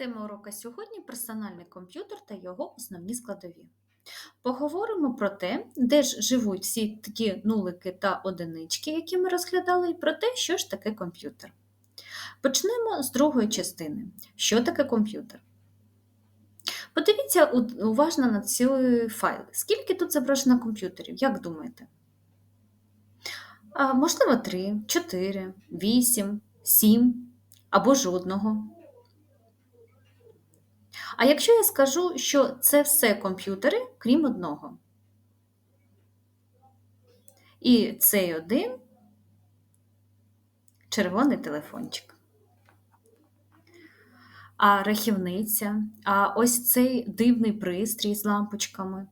Тема урока сьогодні персональний комп'ютер та його основні складові. Поговоримо про те, де ж живуть всі такі нулики та одинички, які ми розглядали, і про те, що ж таке комп'ютер. Почнемо з другої частини. Що таке комп'ютер? Подивіться уважно на ці файли. Скільки тут зображено комп'ютерів, як думаєте? А, Можливо, 3, 4, 8, 7 або жодного. А якщо я скажу, що це все комп'ютери, крім одного. І цей один червоний телефончик. А рахівниця, а ось цей дивний пристрій з лампочками,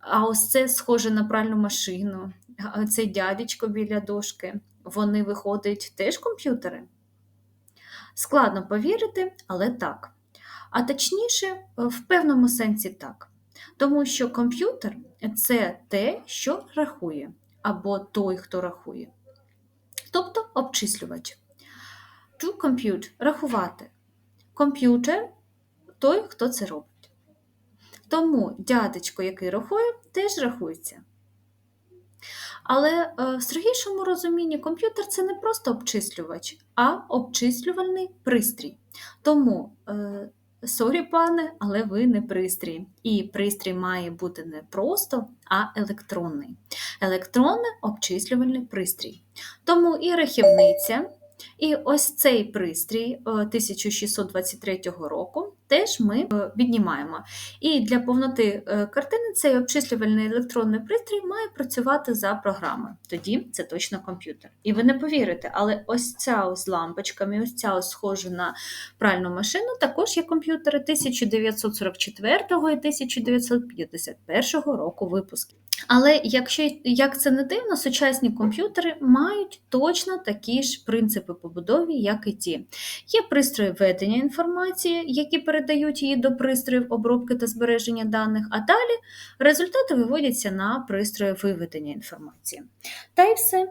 а ось це схоже на пральну машину, а цей дядечко біля дошки, вони виходять теж комп'ютери. Складно повірити, але так. А точніше, е, в певному сенсі так. Тому що комп'ютер це те, що рахує, або той, хто рахує. Тобто обчислювач. To compute рахувати. Комп'ютер той, хто це робить. Тому дядечко, який рахує, теж рахується. Але е, в строгішому розумінні комп'ютер це не просто обчислювач, а обчислювальний пристрій. Тому е, Сорі, пане, але ви не пристрій. І пристрій має бути не просто, а електронний. Електронний обчислювальний пристрій. Тому і рахівниця, і ось цей пристрій 1623 е, року теж ми е, віднімаємо. І для повноти е, картини цей обчислювальний електронний пристрій має працювати за програмою. Тоді це точно комп'ютер. І ви не повірите, але ось ця ось лампочками, ось ця ось схожа на пральну машину, також є комп'ютери 1944 і 1951 року випусків. Але якщо як це не дивно, сучасні комп'ютери мають точно такі ж принципи побудови, як і ті. Є пристрої ведення інформації, які передають її до пристроїв обробки та збереження даних, а далі результати виводяться на пристрої виведення інформації. Та й все.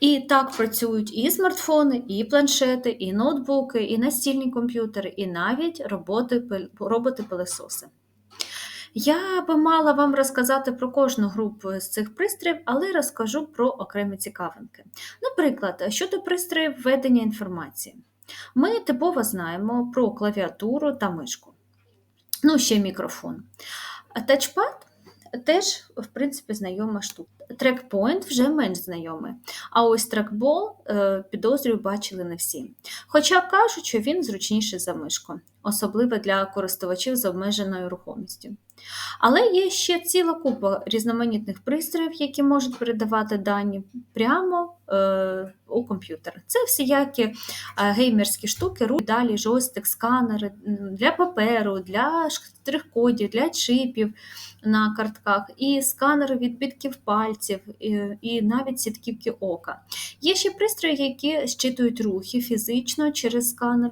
І так працюють і смартфони, і планшети, і ноутбуки, і настільні комп'ютери, і навіть роботи-пилесоси. Я би мала вам розказати про кожну групу з цих пристроїв, але розкажу про окремі цікавинки. Наприклад, щодо пристроїв введення інформації. Ми типово знаємо про клавіатуру та мишку. Ну, ще мікрофон. Тачпад теж, в принципі, знайома штука. Трекпоінт вже менш знайомий. А ось трекбол, е, підозрюю, бачили не всі. Хоча кажуть, що він зручніший за мишку, особливо для користувачів з обмеженою рухомістю. Але є ще ціла купа різноманітних пристроїв, які можуть передавати дані прямо е, у комп'ютер. Це всіякі е, геймерські штуки, далі жостик, сканери для паперу, для штрих-кодів, для чипів на картках, і сканери відбитків пальців, і, і навіть сітківки ока. Є ще пристрої, які щитують рухи фізично через сканер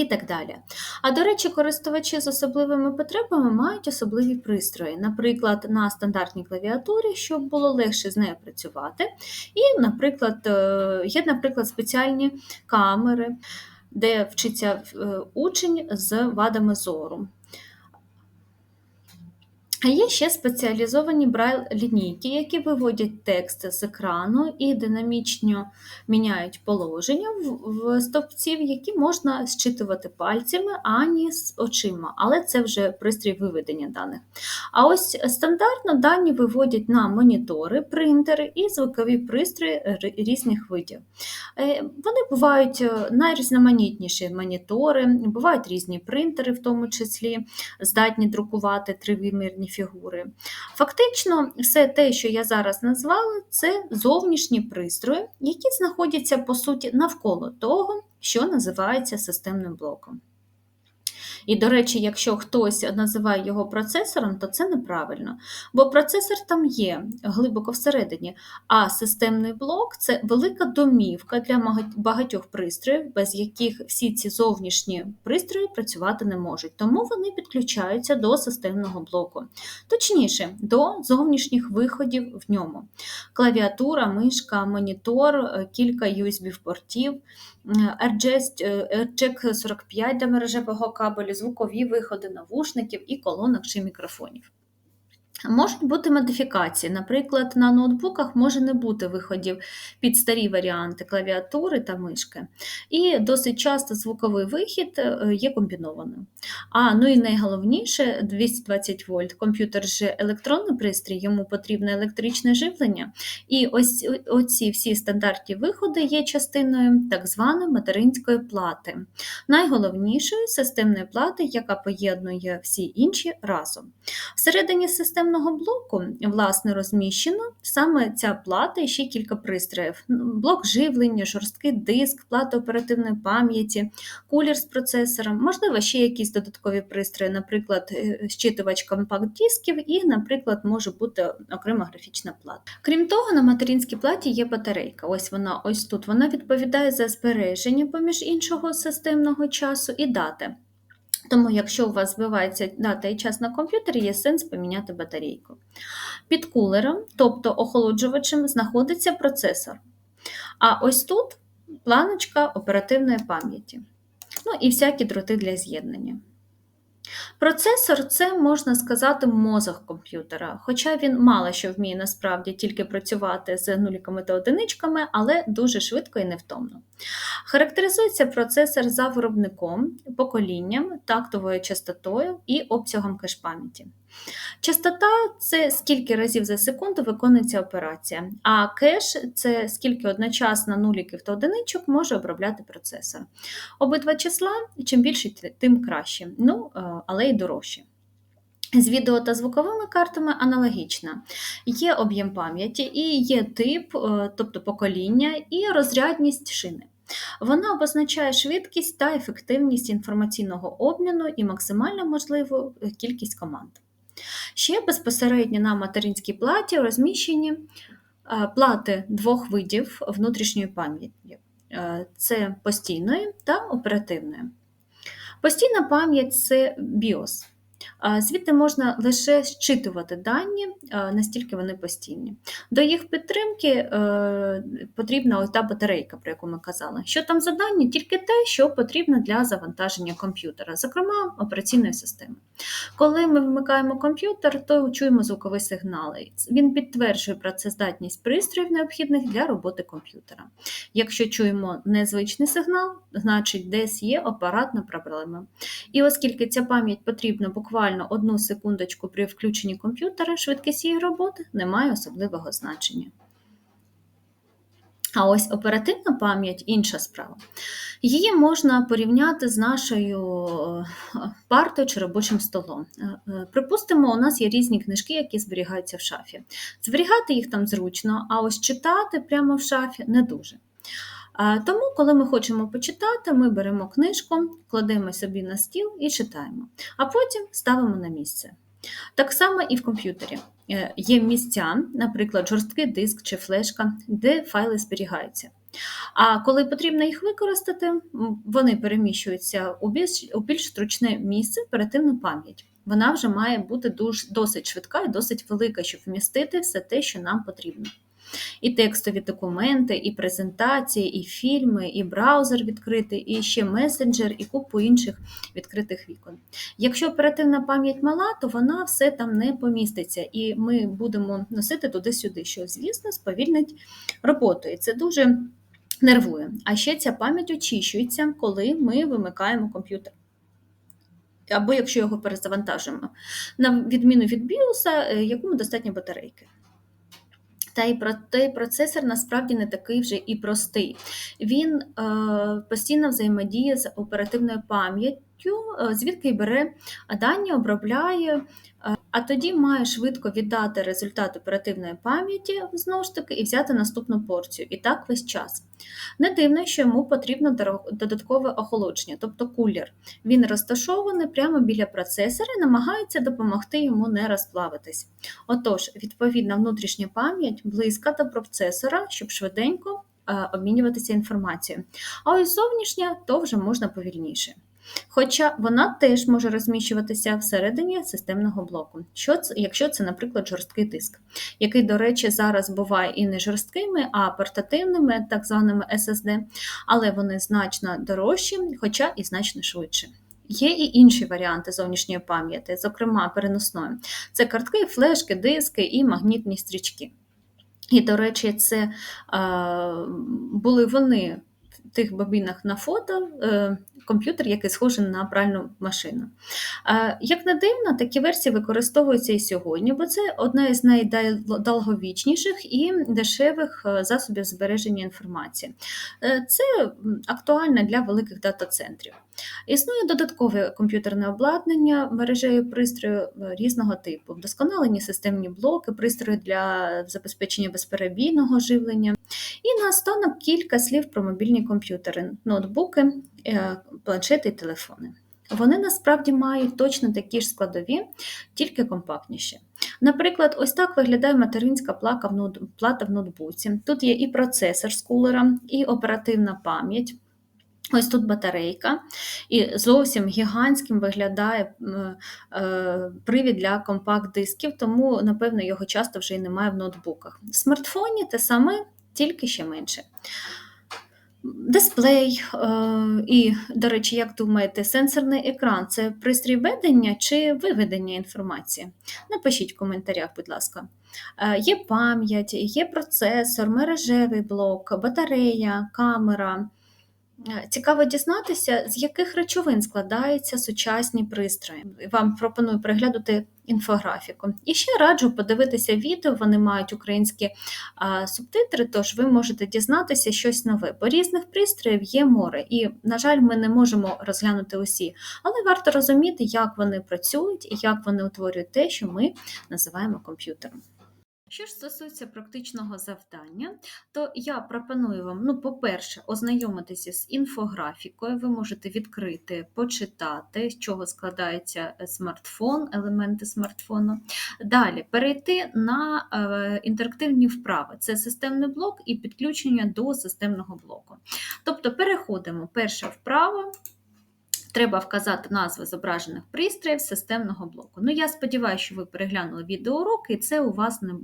і так далі. А до речі, користувачі з особливими потребами мають особливі пристрої, наприклад, на стандартній клавіатурі, щоб було легше з нею працювати. І, наприклад, е, є, наприклад, спеціальні камери, де вчиться е, учень з вадами зору. А є ще спеціалізовані брайл-лінійки, які виводять текст з екрану і динамічно міняють положення в стовпців, які можна зчитувати пальцями, ані з очима, але це вже пристрій виведення даних. А ось стандартно дані виводять на монітори, принтери і звукові пристрої різних видів. Е, вони бувають е, найрізноманітніші монітори, бувають різні принтери, в тому числі здатні друкувати тривимірні фігури. Фактично, все те, що я зараз назвала, це зовнішні пристрої, які знаходяться, по суті, навколо того, що називається системним блоком. І, до речі, якщо хтось називає його процесором, то це неправильно. Бо процесор там є глибоко всередині, а системний блок це велика домівка для багатьох пристроїв, без яких всі ці зовнішні пристрої працювати не можуть. Тому вони підключаються до системного блоку, точніше, до зовнішніх виходів в ньому. Клавіатура, мишка, монітор, кілька USB-портів. RJ 45 для мережевого кабелю, звукові виходи навушників і колонок чи мікрофонів. Можуть бути модифікації. Наприклад, на ноутбуках може не бути виходів під старі варіанти клавіатури та мишки. І досить часто звуковий вихід е, є комбінованим. А ну і найголовніше 220 вольт. Комп'ютер же електронний пристрій, йому потрібне електричне живлення. І ось оці всі стандартні виходи є частиною так званої материнської плати, найголовнішої системної плати, яка поєднує всі інші разом. Всередині системи системного блоку, власне, розміщено саме ця плата і ще кілька пристроїв: блок живлення, жорсткий диск, плата оперативної пам'яті, кулер з процесором, можливо, ще якісь додаткові пристрої, наприклад, е, щитувач компакт-дисків і, наприклад, може бути окрема графічна плата. Крім того, на материнській платі є батарейка. Ось вона ось тут. Вона відповідає за збереження поміж іншого системного часу і дати. Тому, якщо у вас збивається дата і час на комп'ютері, є сенс поміняти батарейку. Під кулером, тобто охолоджувачем, знаходиться процесор. А ось тут планочка оперативної пам'яті. Ну і всякі дроти для з'єднання. Процесор це, можна сказати, мозок комп'ютера, хоча він мало що вміє насправді тільки працювати з нуліками та одиничками, але дуже швидко і невтомно. Характеризується процесор за виробником, поколінням, тактовою частотою і обсягом кеш-пам'яті. Частота це скільки разів за секунду виконується операція, а кеш це скільки одночасно нуліків та одиничок може обробляти процесор. Обидва числа, чим більше, тим краще, ну, е, але й дорожче. З відео та звуковими картами аналогічно. Є об'єм пам'яті і є тип, е, тобто покоління, і розрядність шини. Вона обозначає швидкість та ефективність інформаційного обміну і максимально можливу кількість команд. Ще безпосередньо на материнській платі розміщені е, плати двох видів внутрішньої пам'яті е, це постійної та оперативної. Постійна пам'ять це BIOS. Звідти можна лише зчитувати дані, настільки вони постійні. До їх підтримки е, потрібна ось та батарейка, про яку ми казали. Що там за дані? Тільки те, що потрібно для завантаження комп'ютера, зокрема операційної системи. Коли ми вмикаємо комп'ютер, то чуємо звукові сигнали. Він підтверджує працездатність пристроїв, необхідних для роботи комп'ютера. Якщо чуємо незвичний сигнал, значить десь є апаратна проблема. І оскільки ця пам'ять потрібна буквально буквально одну секундочку при включенні комп'ютера, швидкість її роботи не має особливого значення. А ось оперативна пам'ять інша справа. Її можна порівняти з нашою е, партою чи робочим столом. Е, е, припустимо, у нас є різні книжки, які зберігаються в шафі. Зберігати їх там зручно, а ось читати прямо в шафі не дуже. Тому, коли ми хочемо почитати, ми беремо книжку, кладемо собі на стіл і читаємо, а потім ставимо на місце. Так само і в комп'ютері. Е, є місця, наприклад, жорсткий диск чи флешка, де файли зберігаються. А коли потрібно їх використати, вони переміщуються у більш, у більш зручне місце оперативну пам'ять. Вона вже має бути досить швидка і досить велика, щоб вмістити все те, що нам потрібно. І текстові документи, і презентації, і фільми, і браузер відкритий, і ще месенджер, і купу інших відкритих вікон. Якщо оперативна пам'ять мала, то вона все там не поміститься, і ми будемо носити туди-сюди, що, звісно, сповільнить роботу. І це дуже нервує. А ще ця пам'ять очищується, коли ми вимикаємо комп'ютер. Або якщо його перезавантажуємо, на відміну від біоса, е, якому достатньо батарейки. Та й про той процесор насправді не такий вже і простий. Він е, постійно взаємодіє з оперативною пам'яттю, е, звідки бере дані, обробляє. Е, а тоді має швидко віддати результат оперативної пам'яті знову ж таки і взяти наступну порцію. І так весь час. Не дивно, що йому потрібно додаткове охолодження, тобто кулер. Він розташований прямо біля процесора і намагається допомогти йому не розплавитись. Отож, відповідна внутрішня пам'ять близька до процесора, щоб швиденько е, обмінюватися інформацією. А ось зовнішня то вже можна повільніше. Хоча вона теж може розміщуватися всередині системного блоку, що це, якщо це, наприклад, жорсткий диск, який, до речі, зараз буває і не жорсткими, а портативними, так званими SSD, але вони значно дорожчі, хоча і значно швидше. Є і інші варіанти зовнішньої пам'яті, зокрема переносної. Це картки, флешки, диски і магнітні стрічки. І, до речі, це е, були вони тих бобінах на фото, е, комп'ютер, який схожий на пральну машину. Як не дивно, такі версії використовуються і сьогодні, бо це одна із найдовговічніших і дешевих е, засобів збереження інформації. Е, це актуально для великих дата-центрів. Існує додаткове комп'ютерне обладнання мережею пристрою е, різного типу, вдосконалені системні блоки, пристрої для забезпечення безперебійного живлення. І наостанок кілька слів про мобільні комп'ютери, ноутбуки, планшети і телефони. Вони насправді мають точно такі ж складові, тільки компактніші. Наприклад, ось так виглядає материнська плата в ноутбуці. Тут є і процесор з кулером, і оперативна пам'ять. Ось тут батарейка, і зовсім гігантським виглядає е, привід для компакт-дисків, тому, напевно, його часто вже і немає в ноутбуках. В смартфоні те саме, тільки ще менше. Дисплей е, і, до речі, як думаєте, сенсорний екран це пристрій ведення чи виведення інформації? Напишіть в коментарях, будь ласка. Е, є пам'ять, є процесор, мережевий блок, батарея, камера. Е, цікаво дізнатися, з яких речовин складаються сучасні пристрої. Вам пропоную переглянути інфографіку. І ще раджу подивитися відео, вони мають українські а, субтитри, тож ви можете дізнатися щось нове. Бо різних пристроїв є море, і, на жаль, ми не можемо розглянути усі, але варто розуміти, як вони працюють і як вони утворюють те, що ми називаємо комп'ютером. Що ж стосується практичного завдання, то я пропоную вам, ну, по-перше, ознайомитися з інфографікою. Ви можете відкрити, почитати, з чого складається смартфон, елементи смартфону. Далі перейти на е, інтерактивні вправи. Це системний блок і підключення до системного блоку. Тобто переходимо перше вправо. Треба вказати назви зображених пристроїв системного блоку. Ну, я сподіваюся, що ви переглянули відеоуроки, і це у вас не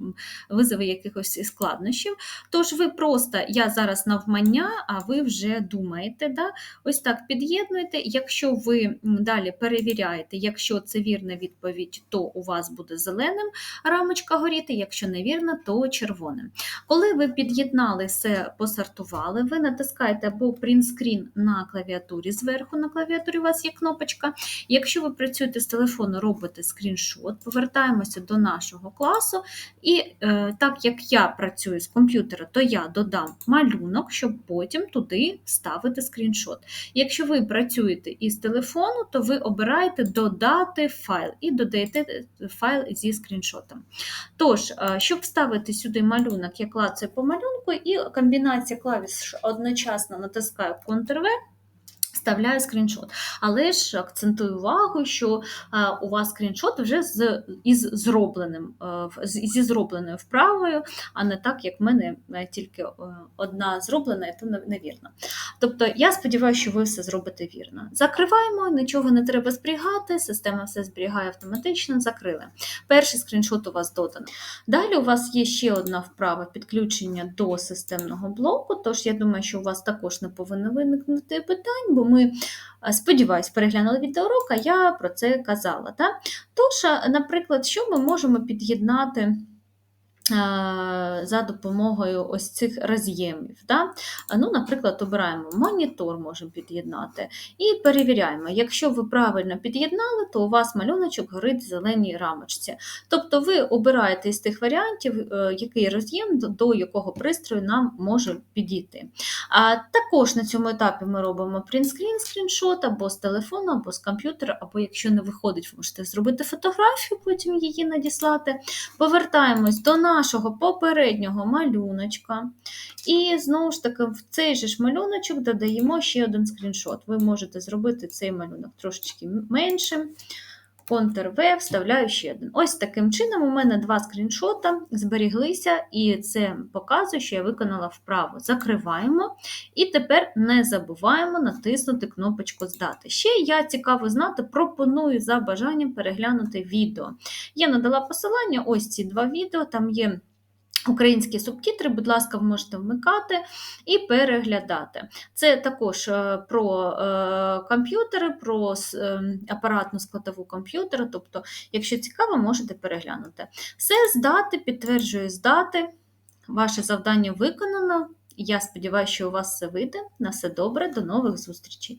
визове якихось складнощів. Тож ви просто, я зараз навмання, а ви вже думаєте. Да? Ось так під'єднуєте. Якщо ви далі перевіряєте, якщо це вірна відповідь, то у вас буде зеленим рамочка горіти, якщо невірна, то червоним. Коли ви під'єднали все, посортували, ви натискаєте або принтскрін на клавіатурі зверху на клавіатурі у вас є кнопочка. Якщо ви працюєте з телефону, робите скріншот, повертаємося до нашого класу. І е, так як я працюю з комп'ютера, то я додам малюнок, щоб потім туди вставити скріншот. Якщо ви працюєте із телефону, то ви обираєте додати файл і додаєте е, файл зі скріншотом. Тож, е, щоб вставити сюди малюнок, я клацаю по малюнку, і комбінація клавіш одночасно натискаю Ctrl-V, вставляю скріншот. Але ж акцентую увагу, що е, у вас скріншот вже з із зробленим, е, зі зробленою вправою, а не так, як в мене е, тільки одна зроблена, і то невірно. Тобто, я сподіваюся, що ви все зробите вірно. Закриваємо, нічого не треба зберігати, система все зберігає автоматично, закрили. Перший скріншот у вас додано. Далі у вас є ще одна вправа підключення до системного блоку, тож я думаю, що у вас також не повинно виникнути питань, бо ми ми, е, сподіваюсь, переглянули відеоурок, а я про це казала. Так? Тож, е, наприклад, що ми можемо під'єднати за допомогою ось цих роз'ємів. Да? Ну, Наприклад, обираємо монітор, можемо під'єднати, і перевіряємо. Якщо ви правильно під'єднали, то у вас малюночок горить в зеленій рамочці. Тобто ви обираєте із тих варіантів, е, який роз'єм до якого пристрою нам може підійти. А Також на цьому етапі ми робимо принтскрін, скріншот або з телефону, або з комп'ютера, або якщо не виходить, ви можете зробити фотографію, потім її надіслати. Повертаємось до нашого попереднього малюночка. І знову ж таки, в цей же ж малюночок додаємо ще один скріншот. Ви можете зробити цей малюнок трошечки меншим. Ctrl-V, вставляю ще один. Ось таким чином у мене два скріншота зберіглися, і це показує, що я виконала вправо. Закриваємо. І тепер не забуваємо натиснути кнопочку Здати. Ще я цікаво знати, пропоную за бажанням переглянути відео. Я надала посилання, ось ці два відео, там є. Українські субтитри, будь ласка, ви можете вмикати і переглядати. Це також е, про е, комп'ютери, про е, апаратну складову комп'ютера. Тобто, якщо цікаво, можете переглянути. Все здати, підтверджую здати. Ваше завдання виконано. Я сподіваюся, що у вас все вийде. На все добре, до нових зустрічей!